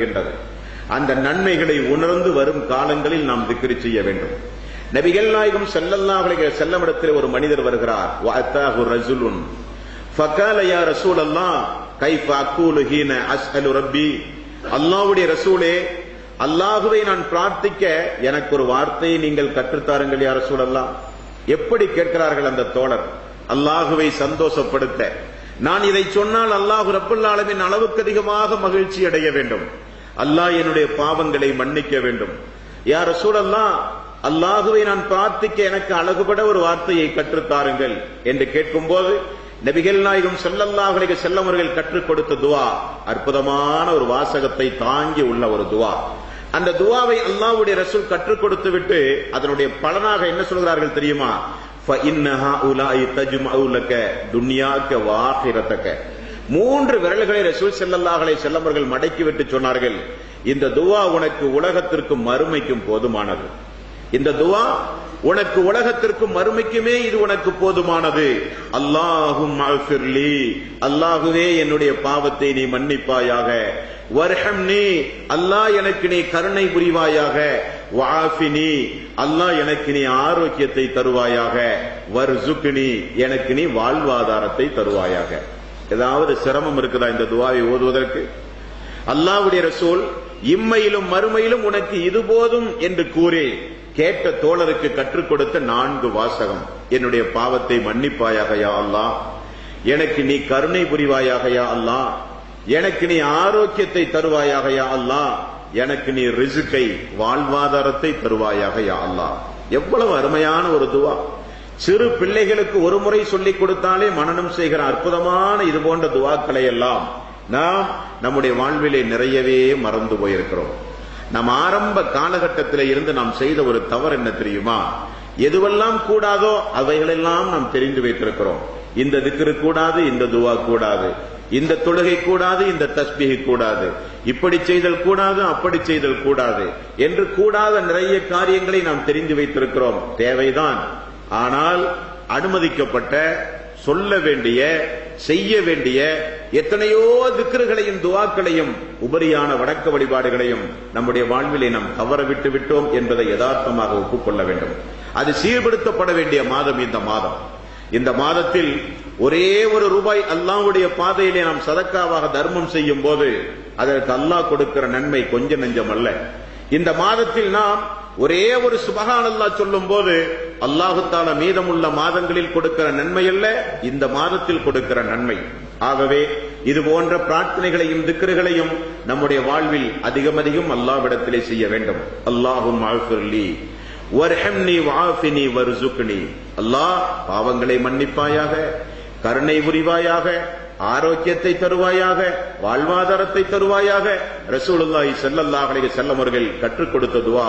இருக்கின்றது. அந்த நன்மைகளை உணர்ந்து வரும் காலங்களில் நாம் திக்ரி செய்ய வேண்டும். நபிகள் நாயகம் ஸல்லல்லாஹு அலைஹி செல்லமிடத்தில் ஒரு மனிதர் வருகிறார். வாத்தாஹு ரசுலுன் ஃபகால யா ரசூல் ரசூலல்லாஹ் கைஃப அக்கூலு ஹீன அஸ்அலு ரப்பி. அல்லாஹ்வுடைய ரசூலே அல்லாஹுவை நான் பிரார்த்திக்க எனக்கு ஒரு வார்த்தையை நீங்கள் கற்றுத்தாருங்கள் யா ரசூலல்லாஹ். எப்படி கேட்கிறார்கள் அந்த தோழர்? அல்லாஹுவை சந்தோஷப்படுத்த. நான் இதை சொன்னால் அல்லாஹு ரப்புல்லாலமின் அளவுக்கு அதிகமாக மகிழ்ச்சி அடைய வேண்டும். அல்லாஹ் என்னுடைய பாவங்களை மன்னிக்க வேண்டும். யார் சூழல்லா அல்லாஹுவை நான் பிரார்த்திக்க எனக்கு அழகுபட ஒரு வார்த்தையை கற்றுத்தாருங்கள் என்று கேட்கும்போது நபிகள் நாயகம் செல்லல்லாஹுடைய செல்லவர்கள் கற்றுக் கொடுத்த துவா அற்புதமான ஒரு வாசகத்தை தாங்கி உள்ள ஒரு துவா. அந்த துவாவை அல்லாவுடைய ரசூல் கற்றுக் கொடுத்து விட்டு அதனுடைய பலனாக என்ன சொல்கிறார்கள் தெரியுமா? துன்யாக்க வாகிரத்தக்க மூன்று விரல்களை ரசூல் செல்லல்லாஹலை செல்லவர்கள் மடக்கி விட்டு சொன்னார்கள். இந்த துவா உனக்கு உலகத்திற்கும் மறுமைக்கும் போதுமானது. இந்த துவா உனக்கு உலகத்திற்கும் மறுமைக்குமே இது உனக்கு போதுமானது. அல்லாஹும் அல்லாஹுவே என்னுடைய பாவத்தை நீ மன்னிப்பாயாக. வர்ஹம் நீ அல்லாஹ் எனக்கு நீ கருணை புரிவாயாக. வாஃபினி அல்லாஹ் எனக்கு நீ ஆரோக்கியத்தை தருவாயாக. வர்சுக்னி எனக்கு நீ வாழ்வாதாரத்தை தருவாயாக. ஏதாவது சிரமம் இருக்குதா இந்த துவாவை ஓதுவதற்கு? அல்லாவுடைய ரசூல் இம்மையிலும் மறுமையிலும் உனக்கு இது போதும் என்று கூறி கேட்ட தோழருக்கு கற்றுக் கொடுத்த நான்கு வாசகம். என்னுடைய பாவத்தை மன்னிப்பாயாக யா எனக்கு நீ கருணை புரிவாயாக யா எனக்கு நீ ஆரோக்கியத்தை தருவாயாக யா எனக்கு நீ ரிசுக்கை வாழ்வாதாரத்தை தருவாயாக யா எவ்வளவு அருமையான ஒரு துவா. சிறு பிள்ளைகளுக்கு ஒரு முறை சொல்லிக் கொடுத்தாலே மனனம் செய்கிற அற்புதமான இது போன்ற துவாக்களை எல்லாம் நாம் நம்முடைய வாழ்விலே நிறையவே மறந்து போயிருக்கிறோம். நம் ஆரம்ப காலகட்டத்தில் இருந்து நாம் செய்த ஒரு தவறு என்ன தெரியுமா? எதுவெல்லாம் கூடாதோ அவைகளெல்லாம் நாம் தெரிந்து வைத்திருக்கிறோம். இந்த திக்ரு கூடாது இந்த துவா கூடாது. இந்த தொழுகை கூடாது இந்த தஸ்பிகை கூடாது. இப்படி செய்தல் கூடாது அப்படி செய்தல் கூடாது. என்று கூடாத நிறைய காரியங்களை நாம் தெரிந்து வைத்திருக்கிறோம். தேவைதான். ஆனால் அனுமதிக்கப்பட்ட சொல்ல வேண்டிய செய்ய வேண்டிய எத்தனையோ திக்ருகளையும் துவாக்களையும் உபரியான வடக்க வழிபாடுகளையும் நம்முடைய வாழ்விலே நாம் தவற விட்டு விட்டோம் என்பதை யதார்த்தமாக ஒப்புக்கொள்ள வேண்டும். அது சீர்படுத்தப்பட வேண்டிய மாதம் இந்த மாதம். இந்த மாதத்தில் ஒரே ஒரு ரூபாய் அல்லாவுடைய பாதையிலே நாம் சதக்காவாக தர்மம் செய்யும் போது அதற்கு அல்லாஹ் கொடுக்கிற நன்மை கொஞ்ச நெஞ்சம் அல்ல. இந்த மாதத்தில் நாம் ஒரே ஒரு சுபகான் அல்லா சொல்லும் போது அல்லாஹுத்தால மீதமுள்ள மாதங்களில் கொடுக்கிற நன்மை அல்ல இந்த மாதத்தில் கொடுக்கிற நன்மை. ஆகவே இது போன்ற பிரார்த்தனைகளையும் திக்கர்களையும் நம்முடைய வாழ்வில் அதிகம் அதிகம் அல்லாவிடத்திலே செய்ய வேண்டும். அல்லாஹும் அல்லாஹ் பாவங்களை மன்னிப்பாயாக கருணை புரிவாயாக ஆரோக்கியத்தை தருவாயாக வாழ்வாதாரத்தை தருவாயாக ரசூலுல்லாஹி செல்லல்லாஹ் அலைஹி அவர்கள் கற்றுக் கொடுத்த துவா.